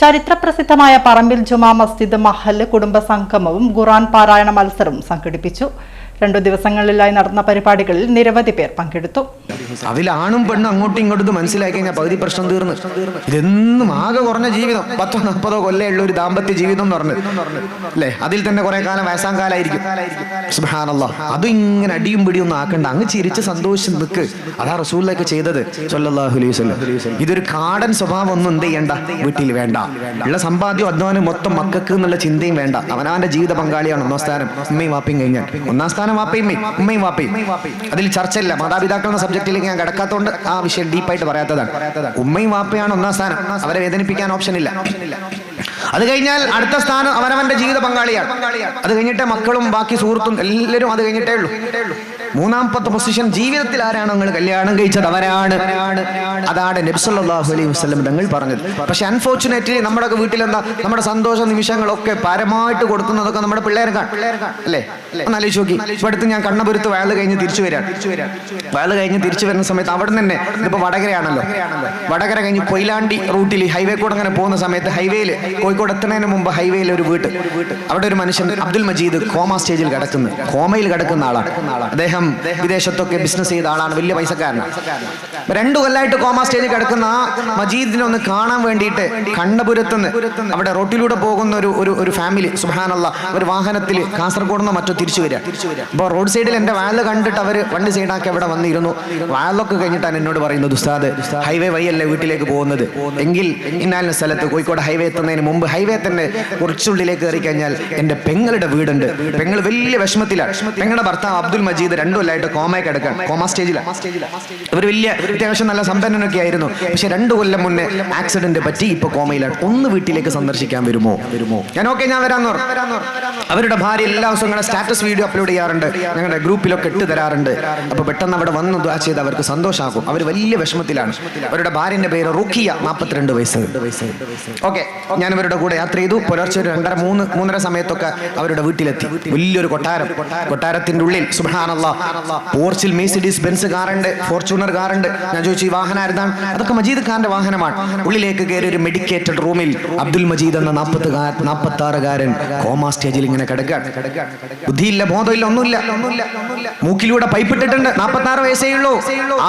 ചരിത്രപ്രസിദ്ധമായ പറമ്പിൽ ജുമാ മസ്ജിദ് മഹൽ കുടുംബ സംഗമവും ഖുറാൻ പാരായണ മത്സരവും സംഘടിപ്പിച്ചു. രണ്ടു ദിവസങ്ങളിലായി നടന്ന പരിപാടികളിൽ നിരവധി പേർ പങ്കെടുത്തു. അതിൽ ആണും പെണ്ണും അങ്ങോട്ടും ഇങ്ങോട്ടും മനസ്സിലാക്കി കഴിഞ്ഞാൽ പകുതി പ്രശ്നം തീർന്നു. ഇതെന്നും ആകെ കുറഞ്ഞ ജീവിതം. പത്തോ നാൽപ്പതോ കൊല്ലയുള്ള ഒരു ദാമ്പത്യ ജീവിതം എന്ന് പറഞ്ഞു. അല്ലേ? അതിൽ തന്നെ കുറെ കാലം വയസ്സാം കാലായിരിക്കും. അത് ഇങ്ങനെ അടിയും പിടിയും ഒന്നും ആക്കണ്ട. അങ്ങ് ചിരിച്ച് സന്തോഷം നിൽക്ക് അതാ റസൂലൊക്കെ ചെയ്തത്. അലൈഹി ഇതൊരു കാടൻ സ്വഭാവം ഒന്നും എന്ത് ചെയ്യണ്ട? വീട്ടിൽ വേണ്ട. ഉള്ള സമ്പാദ്യം അധ്വാനം മൊത്തം മക്കൾക്ക് എന്നുള്ള ചിന്തയും വേണ്ട. അവനവന്റെ ജീവിത പങ്കാളിയാണ്. ഒന്നാം സ്ഥാനം. അമ്മയും വാപ്പയും കഴിഞ്ഞാൽ. ഒന്നാം സ്ഥാനം വാപ്പയും ഉമ്മയും, ഉമ്മയും വാപ്പയും അതിൽ ചർച്ചയില്ല. മാതാപിതാക്കൾ എന്ന സബ്ജക്റ്റിലേക്ക് ഞാൻ കിടക്കാത്തതുകൊണ്ട് ആ വിഷയം ഡീപ്പായിട്ട് പറയാത്തതാണ്. ഉമ്മയും വാപ്പയാണ് ഒന്നാം സ്ഥാനം. അവരെ വേദനിപ്പിക്കാൻ ഓപ്ഷൻ ഇല്ല. അത് കഴിഞ്ഞാൽ അടുത്ത സ്ഥാനം അവനവന്റെ ജീവിത പങ്കാളിയാണ്. അത് കഴിഞ്ഞിട്ട് മക്കളും ബാക്കി സുഹൃത്തും എല്ലാവരും അത് കഴിഞ്ഞിട്ടേ ഉള്ളൂ. മൂന്നാമത്തെ പൊസിഷൻ ജീവിതത്തിൽ ആരാണോ നിങ്ങൾ കല്യാണം കഴിച്ചത്? അവരാണ്. അതാണ് നബ്സല്ലാഹു അലൈഹി വസ്ലം തങ്ങൾ പറഞ്ഞത്. പക്ഷെ അൺഫോർച്ചുനേറ്റ്ലി നമ്മുടെ വീട്ടിലെന്താ? നമ്മുടെ സന്തോഷ നിമിഷങ്ങളൊക്കെ പരമായിട്ട് കൊടുക്കുന്നതൊക്കെ നമ്മുടെ പിള്ളേർക്കാണ്. അല്ലേ? ഒന്ന് ആലോചിച്ച് നോക്കി. ഇപ്പൊ അടുത്ത് ഞാൻ കണ്ണപുരത്ത് വയൽ കഴിഞ്ഞ് തിരിച്ചു വരാൻ വയൽ കഴിഞ്ഞ് തിരിച്ചു വരുന്ന സമയത്ത് അവിടെ തന്നെ ഇപ്പൊ വടകരയാണല്ലോ. വടകര കഴിഞ്ഞ് കൊയിലാണ്ടി റൂട്ടിൽ ഹൈവേ കൂടെ അങ്ങനെ പോകുന്ന സമയത്ത് ഹൈവേയിൽ കോഴിക്കോട് എത്തുന്നതിന് മുമ്പ് ഹൈവേയിൽ ഒരു വീട്ട് അവിടെ ഒരു മനുഷ്യൻ അബ്ദുൽ മജീദ് കോമ സ്റ്റേജിൽ കിടക്കുന്നു. കോമയിൽ കിടക്കുന്ന ആളാണ്. അദ്ദേഹം വിദേശത്തൊക്കെ ബിസിനസ് ചെയ്ത ആളാണ് വലിയ പൈസക്കാരൻ രണ്ടു കൊല്ലമായിട്ട് കോമ സ്റ്റേജിൽ കിടക്കുന്ന ആ മജീദിനെ ഒന്ന് കാണാൻ വേണ്ടിയിട്ട് കണ്ണപുരത്ത് നിന്ന് അവിടെ റോട്ടിലൂടെ പോകുന്ന ഒരു ഒരു ഒരു ഫാമിലി സുഹാനുള്ള ഒരു വാഹനത്തിൽ കാസർഗോഡ് നിന്ന് മറ്റോ തിരിച്ചു വരിക. അപ്പോൾ റോഡ് സൈഡിൽ എന്റെ വാൽ കണ്ടിട്ട് അവർ വണ്ടി സൈഡാക്കി അവിടെ വന്നിരുന്നു. വാലൊക്കെ കഴിഞ്ഞിട്ടാണ് എന്നോട് പറയുന്നത് ഉസ്താദ് ഹൈവേ വഴിയല്ലേ വീട്ടിലേക്ക് പോകുന്നത്? എങ്കിൽ ഇന്നാലിന് സ്ഥലത്ത് കോഴിക്കോട് ഹൈവേ എത്തുന്നതിന് മുമ്പ് ഹൈവേ തന്നെ കുറച്ചുള്ളിലേക്ക് കയറി കഴിഞ്ഞാൽ എന്റെ പെങ്ങളുടെ വീടുണ്ട്. പെങ്ങൾ വലിയ വിഷമത്തിലാണ്. പെങ്ങളുടെ ഭർത്താവ് അബ്ദുൽ മജീദ് രണ്ടു കൊല്ലമായിട്ട് കോമയെ കിടക്കാൻ കോമ സ്റ്റേജിലാണ് ഇവർ വലിയ അത്യാവശ്യം നല്ല സമ്പന്നനൊക്കെ ആയിരുന്നു. പക്ഷെ രണ്ടു കൊല്ലം മുന്നേ ആക്സിഡന്റ് പറ്റി ഇപ്പൊ കോമയിലാണ് ഒന്ന് വീട്ടിലേക്ക് സന്ദർശിക്കാൻ വരുമോ? വരുമോ? ഞാൻ ഓക്കെ ഞാൻ വരാന്ന് പറഞ്ഞു. അവരുടെ ഭാര്യ എല്ലാ ദിവസവും ഞങ്ങളുടെ സ്റ്റാറ്റസ് വീഡിയോ അപ്ലോഡ് ചെയ്യാറുണ്ട്. ഞങ്ങളുടെ ഗ്രൂപ്പിലൊക്കെ ഇട്ട് തരാറുണ്ട്. അപ്പൊ പെട്ടെന്ന് അവിടെ വന്ന് ദ്വാ ചെയ്ത് അവർക്ക് സന്തോഷമാക്കും അവർ വലിയ വിഷമത്തിലാണ്. അവരുടെ ഭാര്യന്റെ പേര് റുക്കിയ നാൽപ്പത്തിരണ്ട് വയസ്സ്. ഓക്കെ ഞാൻ അവരുടെ കൂടെ യാത്ര ചെയ്തു. പുലർച്ചെ ഒരു രണ്ടര മൂന്ന് മൂന്നര സമയത്തൊക്കെ അവരുടെ വീട്ടിലെത്തി. വലിയൊരു കൊട്ടാരം. കൊട്ടാരത്തിന്റെ ഉള്ളിൽ സുബാനല്ല പോർച്ചിൽ മേസിഡീസ് ബെൻസ് കാറുണ്ട് ഫോർച്യൂണർ കാറുണ്ട്. ഞാൻ ചോദിച്ചു ഈ വാഹനം ആരുതാണ് അതൊക്കെ മജീദ് ഖാന്റെ വാഹനമാണ്. ഉള്ളിലേക്ക് കയറി ഒരു മെഡിക്കേറ്റഡ് റൂമിൽ അബ്ദുൽ മജീദ് എന്ന നാൽപ്പത്തി നാൽപ്പത്തി ആറുകാരൻ കോമാ സ്റ്റേജിൽ ഇങ്ങനെ കിടക്കുകയാണ്. ബുദ്ധിയില്ല ബോധമില്ല ഒന്നുമില്ല. മൂക്കിലൂടെ പൈപ്പ് ഇട്ടിട്ടുണ്ട്. നാൽപ്പത്തി ആറ് വയസ്സേ ഉള്ളൂ.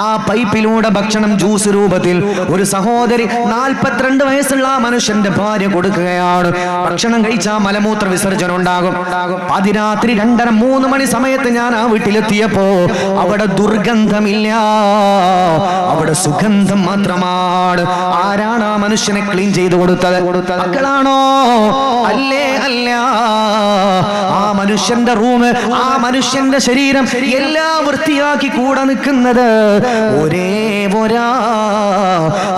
ആ പൈപ്പിലൂടെ ഭക്ഷണം ജ്യൂസ് രൂപത്തിൽ ഒരു സഹോദരി നാൽപ്പത്തിരണ്ട് വയസ്സുള്ള ആ മനുഷ്യന്റെ ഭാര്യ കൊടുക്കുകയാണ്. ഭക്ഷണം കഴിച്ചാൽ മലമൂത്ര വിസർജനം ഉണ്ടാകും. അതിരാത്രി രണ്ടര മൂന്ന് മണി സമയത്ത് ഞാൻ ആ വീട്ടിലെത്തിയപ്പോ അവിടെ ദുർഗന്ധമില്ല. അവിടെ സുഗന്ധം മാത്രമാണ്. ആരാണ് ആ മനുഷ്യനെ ക്ലീൻ ചെയ്ത് കൊടുത്തത്? മക്കളാണോ? അല്ലേ അല്ല. ആ മനുഷ്യന്റെ റൂം ആ മനുഷ്യന്റെ ശരീരം എല്ലാം വൃത്തിയാക്കി കൂടെ നിൽക്കുന്നത് ഒരേ ഒരാ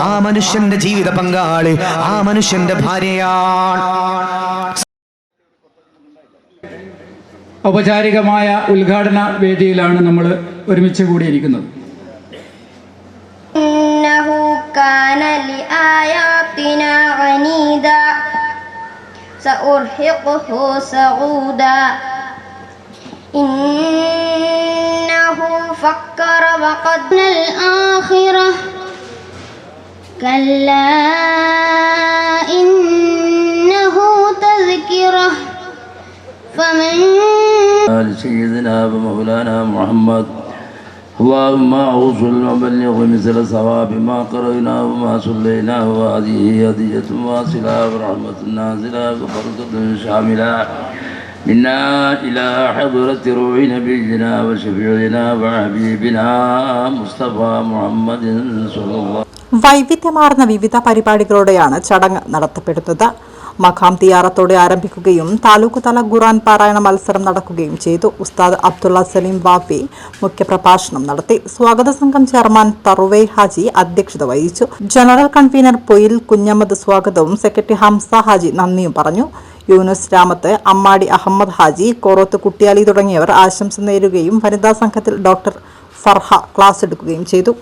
ആ മനുഷ്യന്റെ ജീവിത പങ്കാളി ആ മനുഷ്യന്റെ ഭാര്യയാണ്. ഔപചാരികമായ ഉദ്ഘാടന വേദിയിലാണ് നമ്മൾ ഒരുമിച്ച് കൂടിയിരിക്കുന്നത് إنه كان لآياتنا عنيدا سأرهقه صعودا إنه فكر وقدر الآخرة كلا إنه تذكرة فمن آل سيدنا ومولانا محمد اللهم أوصل وبلغ مثل ثواب ما قرأنا وما صلينا وهذه هدية واصلة ورحمة نازلة وبركة شاملة منا إلى حضرة روح نبينا وشفيعنا وحبيبنا مصطفى محمد صلى الله വൈവിധ്യമാർന്ന വിവിധ പരിപാടികളോടെയാണ് ചടങ്ങ് നടത്തപ്പെടുന്നത് മഖാം തിയാറത്തോടെ ആരംഭിക്കുകയും താലൂക്ക് തല ഖുറാൻ പാരായണ മത്സരം നടക്കുകയും ചെയ്തു. ഉസ്താദ് അബ്ദുള്ള സലീം വാഫി മുഖ്യപ്രഭാഷണം നടത്തി. സ്വാഗത സംഘം ചെയർമാൻ തറുവൈ ഹാജി അധ്യക്ഷത വഹിച്ചു. ജനറൽ കൺവീനർ പൊയിൽ കുഞ്ഞമ്മദ് സ്വാഗതവും സെക്രട്ടറി ഹംസ ഹാജി നന്ദിയും പറഞ്ഞു. യൂനുസ് രാമത്ത് അമ്മാടി അഹമ്മദ് ഹാജി കോറോത്ത് കുട്ടിയാലി തുടങ്ങിയവർ ആശംസ നേരുകയും വനിതാ സംഘത്തിൽ ഡോക്ടർ ഫർഹ ക്ലാസ് എടുക്കുകയും ചെയ്തു.